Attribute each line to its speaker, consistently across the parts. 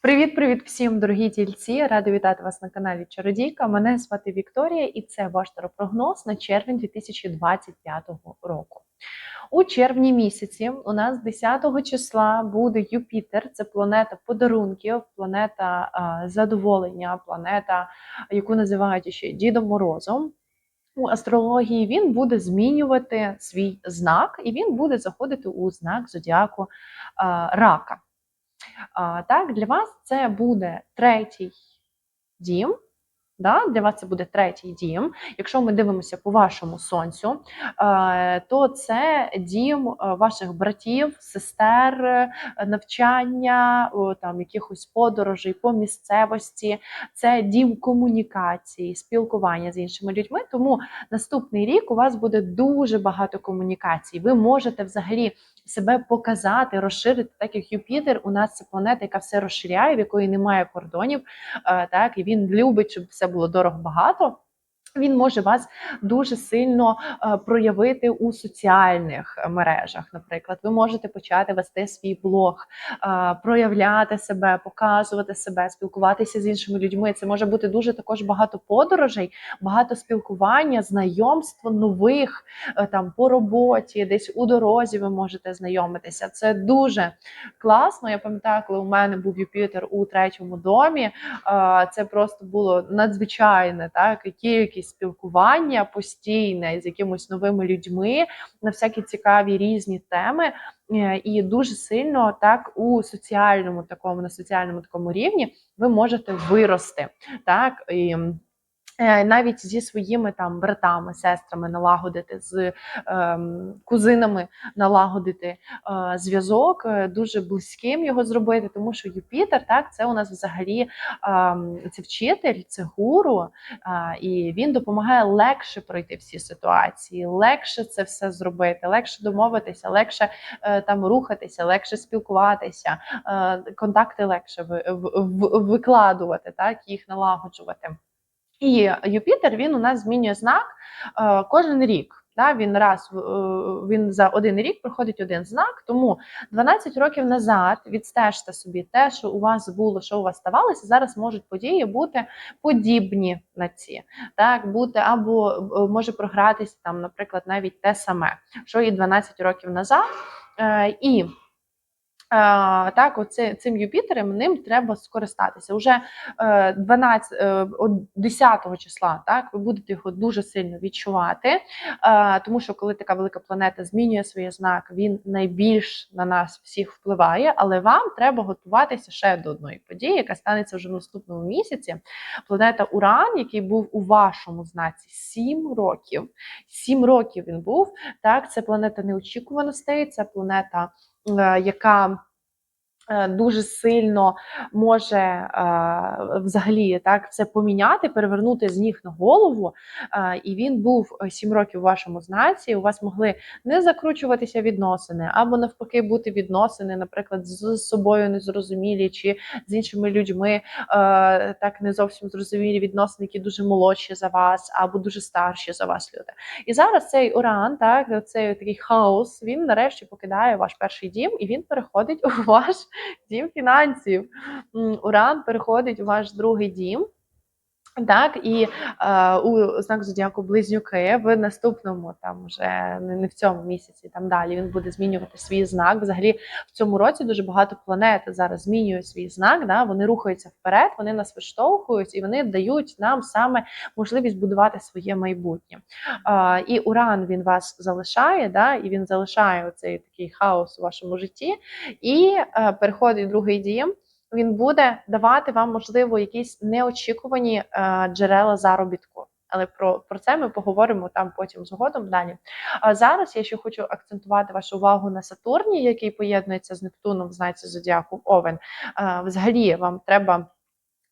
Speaker 1: Привіт-привіт всім, дорогі тільці! Рада вітати вас на каналі Чародійка. Мене звати Вікторія, і це ваш таропрогноз на червень 2025 року. У червні місяці у нас 10 числа буде Юпітер, це планета подарунків, планета задоволення, планета, яку називають ще Дідом Морозом. У астрології він буде змінювати свій знак, і він буде заходити у знак зодіаку рака. Так, для вас це буде третій дім. Да? Для вас це буде третій дім. Якщо ми дивимося по вашому сонцю, е, то це дім е, ваших братів, сестер, е, навчання, там якихось подорожей по місцевості, це дім комунікації, спілкування з іншими людьми. Тому наступний рік у вас буде дуже багато комунікацій. Ви можете взагалі себе показати, розширити, так як Юпітер у нас це планета, яка все розширяє, в якої немає кордонів. Так і він любить, щоб все було дорого багато. Він може вас дуже сильно е, проявити у соціальних мережах. Наприклад, ви можете почати вести свій блог, е, проявляти себе, показувати себе, спілкуватися з іншими людьми. Це може бути дуже також багато подорожей, багато спілкування, знайомств нових е, там по роботі, десь у дорозі ви можете знайомитися. Це дуже класно. Я пам'ятаю, коли у мене був Юпітер у третьому домі. е, Це просто було надзвичайне, так кількість спілкування постійне з якимось новими людьми на всякі цікаві різні теми. Е, І дуже сильно так у соціальному такому на соціальному такому рівні ви можете вирости. Так і навіть зі своїми там братами, сестрами налагодити, з ем, кузинами налагодити е, зв'язок, е, дуже близьким його зробити, тому що Юпітер, так, це у нас взагалі ем, це вчитель, це гуру, і він допомагає легше пройти всі ситуації, легше це все зробити, легше домовитися, легше е, там рухатися, легше спілкуватися, е, контакти легше викладувати, так їх налагоджувати. І Юпітер він у нас змінює знак е, кожен рік. Да, він раз е, він за один рік проходить один знак. Тому 12 років назад відстежте собі те, що у вас було, що у вас ставалося. Зараз можуть події бути подібні на ці, так бути або е, може програтися там, наприклад, навіть те саме, що і 12 років назад. І так, оце, цим Юпітером ним треба скористатися. Уже е, 12, е, от 10 числа так, ви будете його дуже сильно відчувати, е, тому що коли така велика планета змінює свій знак, він найбільш на нас всіх впливає, але вам треба готуватися ще до одної події, яка станеться вже в наступному місяці. Планета Уран, який був у вашому знаці 7 років. 7 років він був. Так, це планета неочікуваностей, це планета, е, яка е, дуже сильно може е, взагалі так все поміняти, перевернути з ніг на голову. Е, і він був 7 років у вашому знаці. У вас могли не закручуватися відносини, або навпаки бути відносини, наприклад, з собою незрозумілі, чи з іншими людьми е, так не зовсім зрозумілі відносини, які дуже молодші за вас, або дуже старші за вас люди. І зараз цей уран, так цей такий хаос, він нарешті покидає ваш перший дім, і він переходить у ваш дім фінансів. Уран переходить у ваш другий дім. Так, і е, у знак зодіаку близнюки в наступному, там вже не в цьому місяці, там далі він буде змінювати свій знак. Взагалі в цьому році дуже багато планет зараз змінює свій знак. Да, вони рухаються вперед, вони нас виштовхують і вони дають нам саме можливість будувати своє майбутнє. Е, і Уран він вас залишає, да, і він залишає цей такий хаос у вашому житті, і е, переходить другий дім він буде давати вам, можливо, якісь неочікувані е, джерела заробітку. Але про, про це ми поговоримо там потім згодом далі. А зараз я ще хочу акцентувати вашу увагу на Сатурні, який поєднується з Нептуном в Зодіаку Овен. А, взагалі, вам треба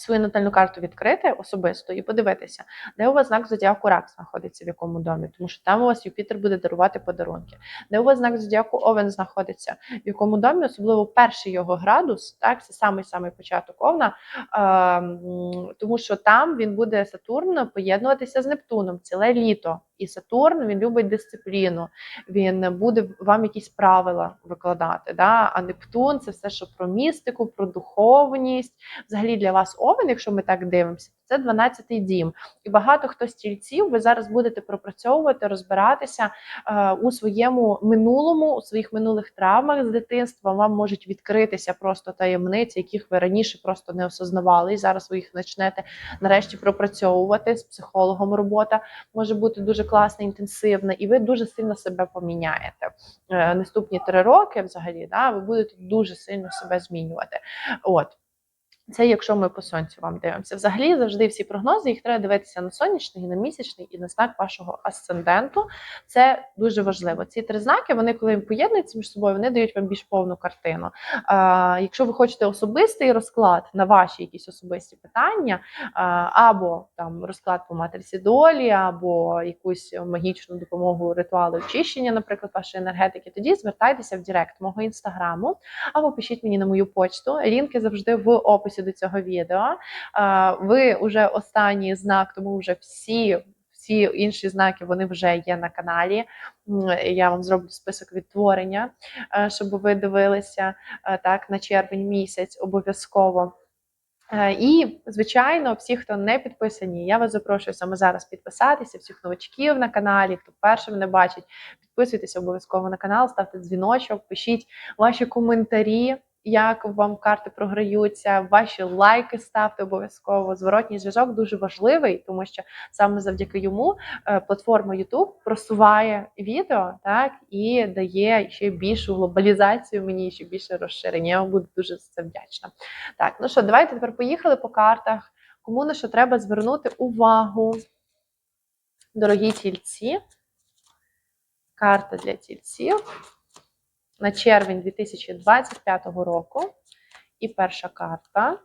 Speaker 1: свою натальну карту відкрити особисто і подивитися, де у вас знак зодіаку Рак знаходиться в якому домі, тому що там у вас Юпітер буде дарувати подарунки. Де у вас знак зодіаку Овен знаходиться, в якому домі, особливо перший його градус, так це самий самий початок Овна, е, тому що там він буде Сатурн поєднуватися з Нептуном ціле літо. І Сатурн він любить дисципліну, він буде вам якісь правила викладати. Да? А Нептун це все, що про містику, про духовність. Взагалі для вас Овен, якщо ми так дивимося, це 12-й дім. І багато хто з тільців ви зараз будете пропрацьовувати, розбиратися е, у своєму минулому, у своїх минулих травмах з дитинства. Вам можуть відкритися просто таємниці, яких ви раніше просто не осознавали. І зараз ви їх почнете нарешті пропрацьовувати з психологом. Робота може бути дуже класна, інтенсивна, і ви дуже сильно себе поміняєте. Е, Наступні три роки, взагалі, да, ви будете дуже сильно себе змінювати. От. Це якщо ми по сонцю вам дивимося. Взагалі завжди всі прогнози їх треба дивитися на сонячний, на місячний і на знак вашого асценденту. Це дуже важливо. Ці три знаки, вони коли поєднуються між собою, вони дають вам більш повну картину. А, якщо ви хочете особистий розклад на ваші якісь особисті питання, або там розклад по матриці долі, або якусь магічну допомогу ритуали очищення, наприклад, вашої енергетики, тоді звертайтеся в Директ мого інстаграму, або пишіть мені на мою почту. Лінки завжди в описі до цього відео. Ви вже останній знак, тому вже всі. Всі інші знаки вони вже є на каналі. Я вам зроблю список відтворення, е, щоб ви дивилися е, так на червень місяць обов'язково. Е, І, звичайно, всі, хто не підписані, я вас запрошую саме зараз підписатися, всіх новачків на каналі, хто вперше мене бачить, підписуйтеся обов'язково на канал, ставте дзвіночок, пишіть ваші коментарі, як вам карти програються, ваші лайки ставте обов'язково. Зворотній зв'язок дуже важливий, тому що саме завдяки йому е, платформа YouTube просуває відео, так і дає ще більшу глобалізацію мені, ще більше розширення. Я вам буду дуже за це вдячна. Так, ну що, давайте тепер поїхали по картах. Кому на що треба звернути увагу? Дорогі тільці. Карта для тільців на червень 2025 року. І перша карта.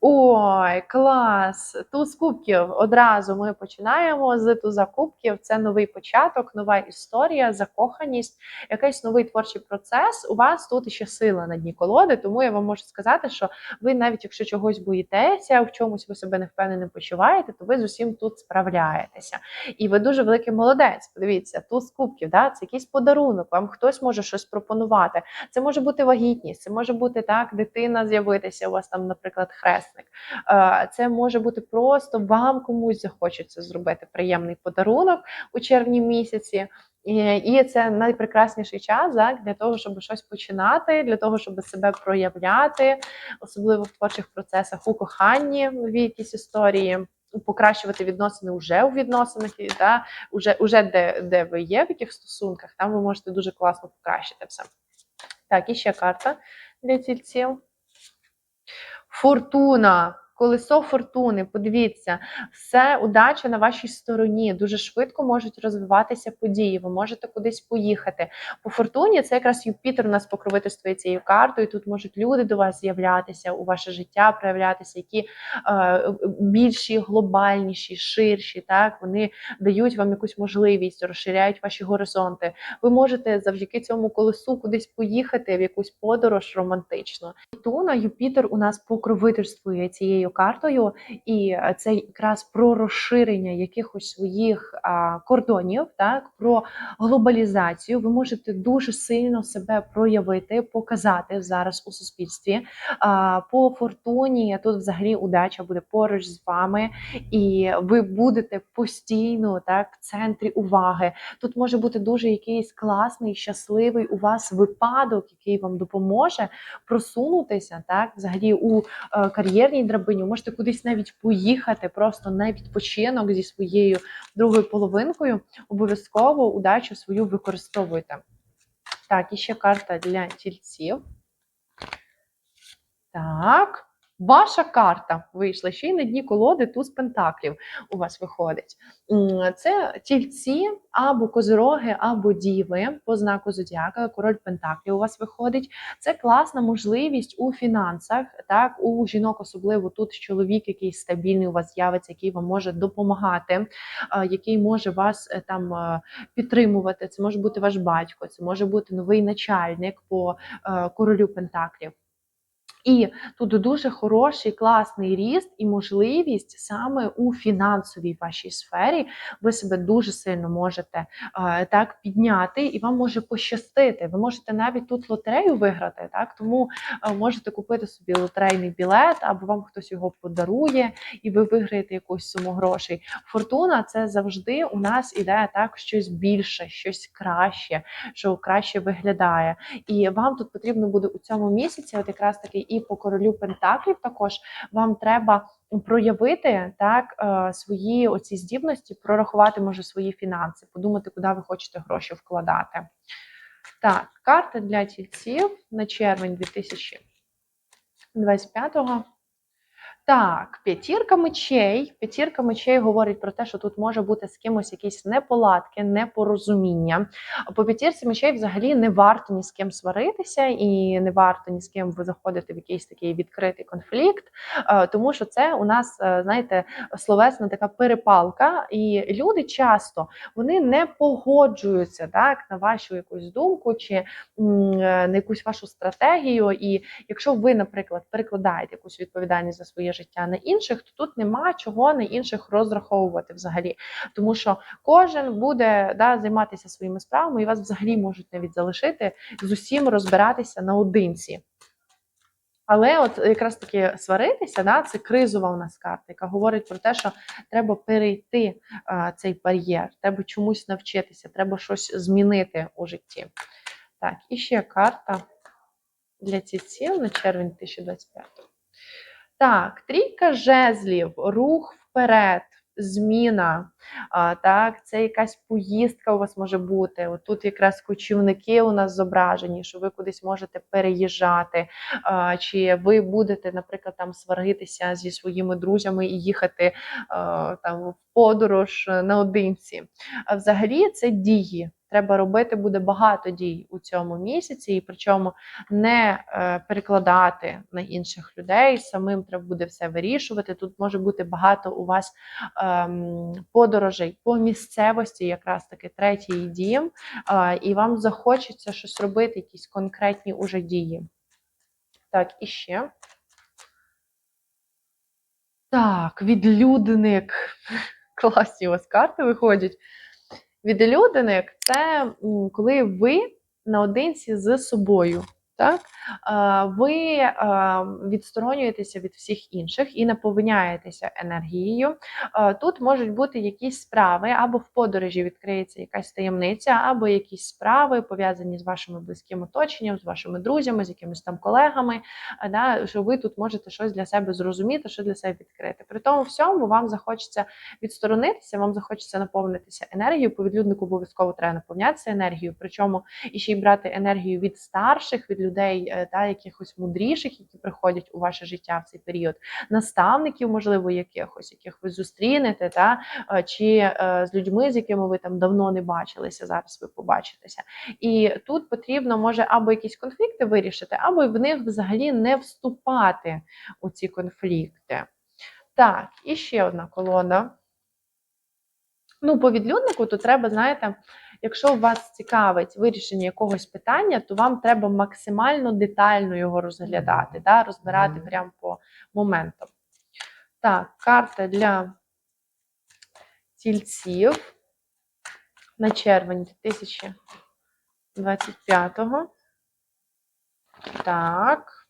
Speaker 1: Ой, клас! Туз кубків. Одразу ми починаємо з туза кубків. Це новий початок, нова історія, закоханість, якийсь новий творчий процес. У вас тут ще сила на дні колоди, тому я вам можу сказати, що ви навіть якщо чогось боїтеся, в чомусь ви себе не впевнено почуваєте, то ви з усім тут справляєтеся. І ви дуже великий молодець. Подивіться, туз кубків, да? це якийсь подарунок, вам хтось може щось пропонувати. Це може бути вагітність, це може бути так, дитина з'явитися. У вас там, наприклад, хресник. Е, Це може бути просто вам комусь захочеться зробити приємний подарунок у червні місяці. І це найпрекрасніший час так, для того, щоб щось починати, для того, щоб себе проявляти, особливо в творчих процесах у коханні нові якісь історії. Покращувати відносини вже у відносинах, да, уже, уже де, де ви є, в яких стосунках, там ви можете дуже класно покращити все. Так, і ще карта для тільців. Фортуна. Колесо фортуни, подивіться, все удача на вашій стороні. Дуже швидко можуть розвиватися події. Ви можете кудись поїхати. По фортуні це якраз Юпітер у нас покровительствує цією картою. Тут можуть люди до вас з'являтися у ваше життя, проявлятися, які е, більші, глобальніші, ширші. Так вони дають вам якусь можливість, розширяють ваші горизонти. Ви можете завдяки цьому колесу кудись поїхати в якусь подорож романтичну. Фортуна Юпітер у нас покровительствує цією картою, і е, це якраз про розширення якихось своїх кордонів, так про глобалізацію. Ви можете дуже сильно себе проявити, показати зараз у суспільстві. По фортуні тут взагалі удача буде поруч з вами, і ви будете постійно так в центрі уваги. Тут може бути дуже якийсь класний, щасливий у вас випадок, який вам допоможе просунутися так, взагалі у е, кар'єрній драбині. Ви Можете кудись навіть поїхати, просто на відпочинок зі своєю другою половинкою. Обов'язково удачу свою використовуйте. Так, і ще карта для тільців. Так. Ваша карта вийшла ще й на дні колоди туз пентаклів у вас виходить. Це тільці або козироги, або діви по знаку зодіака. Король пентаклів у вас виходить. Це класна можливість у фінансах. Так, у жінок, особливо тут чоловік, який стабільний у вас з'явиться, який вам може допомагати, який може вас е, там е, підтримувати. Це може бути ваш батько, це може бути новий начальник по е, королю пентаклів. І тут дуже хороший класний ріст і можливість саме у фінансовій вашій сфері. Ви себе дуже сильно можете е, так підняти, і вам може пощастити. Ви можете навіть тут лотерею виграти, так тому е, можете купити собі лотерейний білет, або вам хтось його подарує, і ви виграєте якусь суму грошей. Фортуна це завжди у нас іде так щось більше, щось краще, що краще виглядає. І вам тут потрібно буде у цьому місяці, от якраз таки і по королю Пентаклів, також вам треба проявити так е, свої оці здібності, прорахувати може свої фінанси, подумати, куди ви хочете гроші вкладати. Так, карта для тільців на червень 2025-го. Так, п'ятірка мечей. П'ятірка мечей говорить про те, що тут може бути з кимось якісь неполадки, непорозуміння. По п'ятірці мечей взагалі не варто ні з ким сваритися, і не варто ні з ким заходити в якийсь такий відкритий конфлікт, е, тому що це у нас, е, знаєте, словесна така перепалка, і люди часто вони не погоджуються так на вашу якусь думку чи е, на якусь вашу стратегію. І якщо ви, наприклад, перекладаєте якусь відповідальність за своє життя на інших, то тут нема чого на інших розраховувати взагалі. Тому що кожен буде да, займатися своїми справами, і вас взагалі можуть навіть залишити з усім розбиратися наодинці. Але от якраз таки сваритися, да, це кризова у нас карта, яка говорить про те, що треба перейти а, цей бар'єр, треба чомусь навчитися, треба щось змінити у житті. Так, і ще карта для цільців на червень 2025. Так, трійка жезлів, рух вперед, зміна. Так, це якась поїздка у вас може бути. От тут якраз кочівники у нас зображені, що ви кудись можете переїжджати. Чи ви будете, наприклад, там сваритися зі своїми друзями і їхати там в подорож наодинці. А взагалі це дії. Треба робити буде багато дій у цьому місяці, і причому не е, перекладати на інших людей. Самим треба буде все вирішувати. Тут може бути багато у вас ем, подорожей по місцевості, якраз таки третій дім, е, і вам захочеться щось робити, якісь конкретні уже дії. Так, і ще. Так, відлюдник. Класні у вас карти виходять. Відлюдник це коли ви наодинці з собою. Так? Ви відсторонюєтеся від всіх інших і наповняєтеся енергією. Тут можуть бути якісь справи, або в подорожі відкриється якась таємниця, або якісь справи пов'язані з вашими близьким оточенням, з вашими друзями, з якимись там колегами. Да, що ви тут можете щось для себе зрозуміти, що для себе відкрити. При тому всьому вам захочеться відсторонитися, вам захочеться наповнитися енергією. По відлюднику обов'язково треба наповнятися енергією, причому і ще й брати енергію від старших, від людей, е, та якихось мудріших, які приходять у ваше життя в цей період, наставників, можливо, якихось, яких ви зустрінете, та е, чи е, з людьми, з якими ви там давно не бачилися, зараз ви побачитеся. І тут потрібно може або якісь конфлікти вирішити, або в них взагалі не вступати у ці конфлікти. Так, і ще одна колода. Ну, по відлюднику, то треба, знаєте, якщо вас цікавить вирішення якогось питання, то вам треба максимально детально його розглядати, да, розбирати прямо по моментам. Так, карта для тільців на червень 2025-го. Так.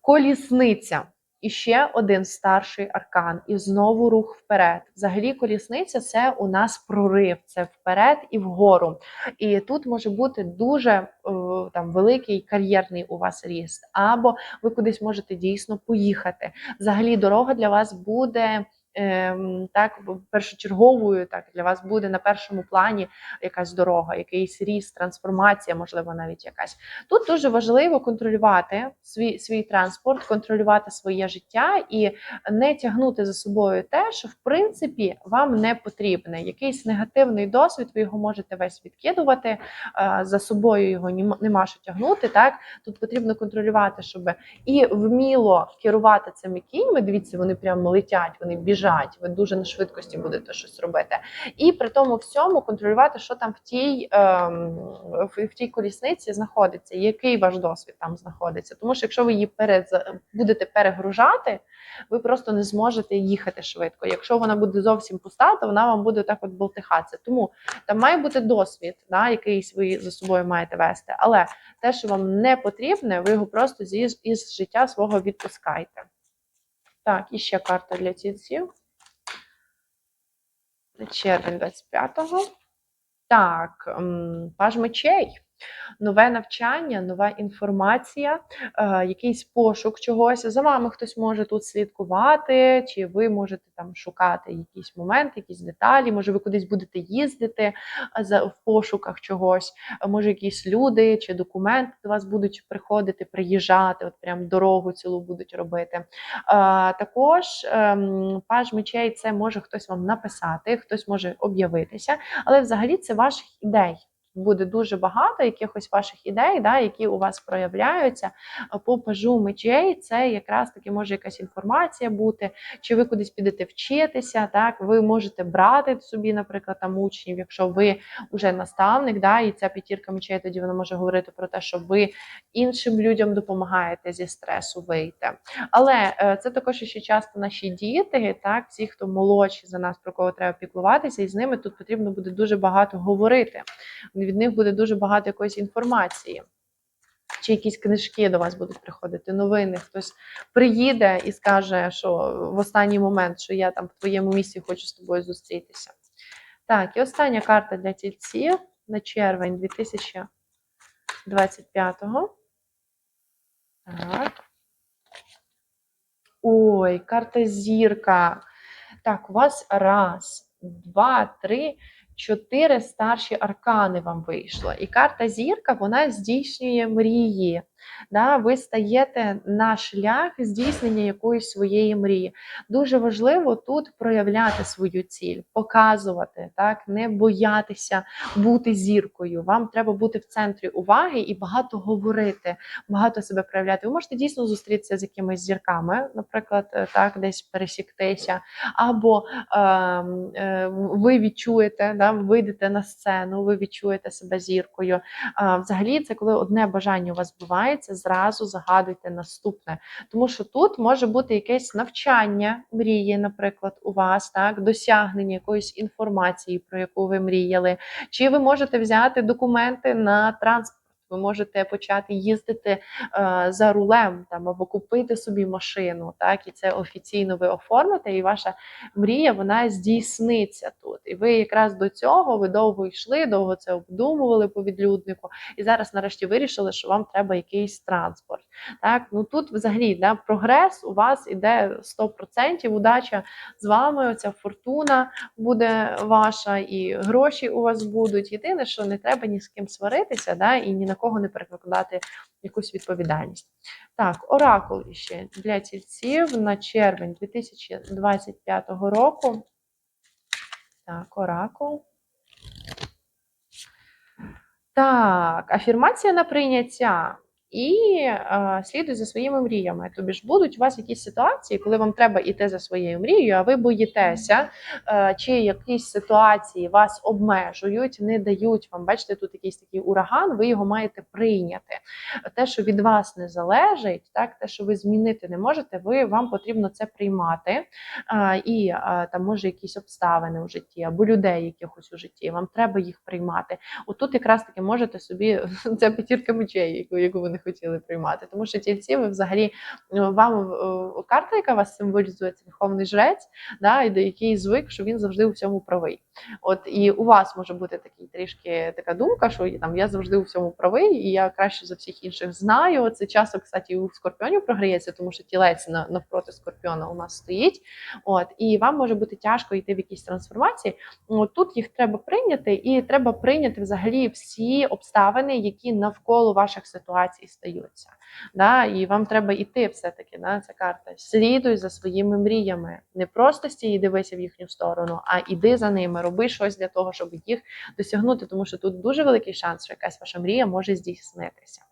Speaker 1: Колісниця. І ще один старший аркан, і знову рух вперед. Взагалі, колісниця це у нас прорив, це вперед і вгору. І тут може бути дуже е, там великий кар'єрний у вас ріст, або ви кудись можете дійсно поїхати. Взагалі, дорога для вас буде так першочерговою, так для вас буде на першому плані якась дорога, якийсь ріст, трансформація, можливо, навіть якась. Тут дуже важливо контролювати свій свій транспорт, контролювати своє життя і не тягнути за собою те, що в принципі вам не потрібне. Якийсь негативний досвід, ви його можете весь відкидувати е, за собою його нема що тягнути. Так тут потрібно контролювати, щоб і вміло керувати цими кіньми. Дивіться, вони прямо летять, вони біжать. Ви дуже на швидкості будете щось робити. І при тому всьому контролювати, що там в тій ем, в тій колісниці знаходиться, який ваш досвід там знаходиться. Тому що якщо ви її перед будете перегружати, ви просто не зможете їхати швидко. Якщо вона буде зовсім пуста, то вона вам буде так от болтихатися. Тому там має бути досвід, да, якийсь ви за собою маєте вести. Але те, що вам не потрібне, ви його просто зі із життя свого відпускайте. Так, і ще карта для цільців. Червень 25-го. Так, паж мечей нове навчання, нова інформація, е, якийсь пошук чогось. За вами хтось може тут слідкувати, чи ви можете там шукати якісь моменти, якісь деталі. Може, ви кудись будете їздити е, в пошуках чогось, може, якісь люди чи документи до вас будуть приходити, приїжджати, от прям дорогу цілу будуть робити. Е, також ем, паж мечей це може хтось вам написати, хтось може об'явитися, але взагалі це ваших ідей буде дуже багато якихось ваших ідей, да, які у вас проявляються по пажу мечей. Це якраз таки може якась інформація бути, чи ви кудись підете вчитися. Так, ви можете брати собі, наприклад, там учнів, якщо ви вже наставник, да, і ця п'ятірка мечей, тоді вона може говорити про те, що ви іншим людям допомагаєте зі стресу вийти. Але е, це також ще часто наші діти, так, ті, хто молодші за нас, про кого треба піклуватися, і з ними тут потрібно буде дуже багато говорити від них буде дуже багато якоїсь інформації. Чи якісь книжки до вас будуть приходити, новини, хтось приїде і скаже, що в останній момент, що я там в твоєму місці хочу з тобою зустрітися. Так, і остання карта для тільців на червень 2025-го. Так. Ой, карта зірка. Так, у вас раз, два, три, чотири старші аркани вам вийшло. І карта зірка вона здійснює мрії. Да, Ви стаєте на шлях здійснення якоїсь своєї мрії. Дуже важливо тут проявляти свою ціль, показувати, так, не боятися бути зіркою. Вам треба бути в центрі уваги і багато говорити, багато себе проявляти. Ви можете дійсно зустрітися з якимись зірками, наприклад, е, так, десь пересіктися, або е, е, ви відчуєте, да, вийдете на сцену, ви відчуєте себе зіркою. Е, взагалі, це коли одне бажання у вас буває відбувається, зразу загадуйте наступне. Тому що тут може бути якесь навчання мрії, наприклад, у вас, так, досягнення якоїсь інформації, про яку ви мріяли. Чи ви можете взяти документи на транспорт ви можете почати їздити е, за рулем там або купити собі машину, так і це офіційно ви оформите, і ваша мрія вона здійсниться тут. І ви якраз до цього ви довго йшли, довго це обдумували по відлюднику, і зараз, нарешті, вирішили, що вам треба якийсь транспорт. Так, ну тут взагалі да, прогрес у вас іде 100%, удача з вами. Оця фортуна буде ваша, і гроші у вас будуть. Єдине, що не треба ні з ким сваритися, да, і ні на кого не перекладати якусь відповідальність. Так, оракул ще для тільців на червень 2025 року. Так, оракул. Так, афірмація на прийняття і е, слідуй за своїми мріями. Тобі ж будуть у вас якісь ситуації, коли вам треба йти за своєю мрією, а ви боїтеся, е, чи якісь ситуації вас обмежують, не дають вам. Бачите, тут якийсь такий ураган, ви його маєте прийняти. Те, що від вас не залежить, так те, що ви змінити не можете, ви вам потрібно це приймати. Е, і е, там може якісь обставини у житті або людей якихось у житті. Вам треба їх приймати. Отут якраз таки можете собі це п'ятірка мечей, яку ви не не хотіли приймати. Тому що тільці, ви взагалі ну, вам е, карта, яка вас символізує, це верховний жрець, да, і до який звик, що він завжди у всьому правий. От і у вас може бути такий трішки така думка, що там я завжди у всьому правий, і я краще за всіх інших знаю. Це часто, кстати, у скорпіонів програється, тому що тілець навпроти скорпіона у нас стоїть. От і вам може бути тяжко йти в якісь трансформації. От тут їх треба прийняти, і треба прийняти взагалі всі обставини, які навколо ваших ситуацій стаються. Да? І вам треба йти все-таки, да? ця карта. Слідуй за своїми мріями. Не просто стій і дивися в їхню сторону, а іди за ними, роби щось для того, щоб їх досягнути, тому що тут дуже великий шанс, що якась ваша мрія може здійснитися.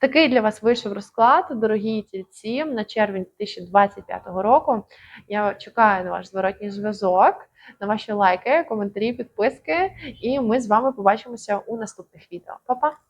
Speaker 1: Такий для вас вийшов розклад, дорогі тільці, на червень 2025 року. Я чекаю на ваш зворотній зв'язок, на ваші лайки, коментарі, підписки, і ми з вами побачимося у наступних відео. Па-па!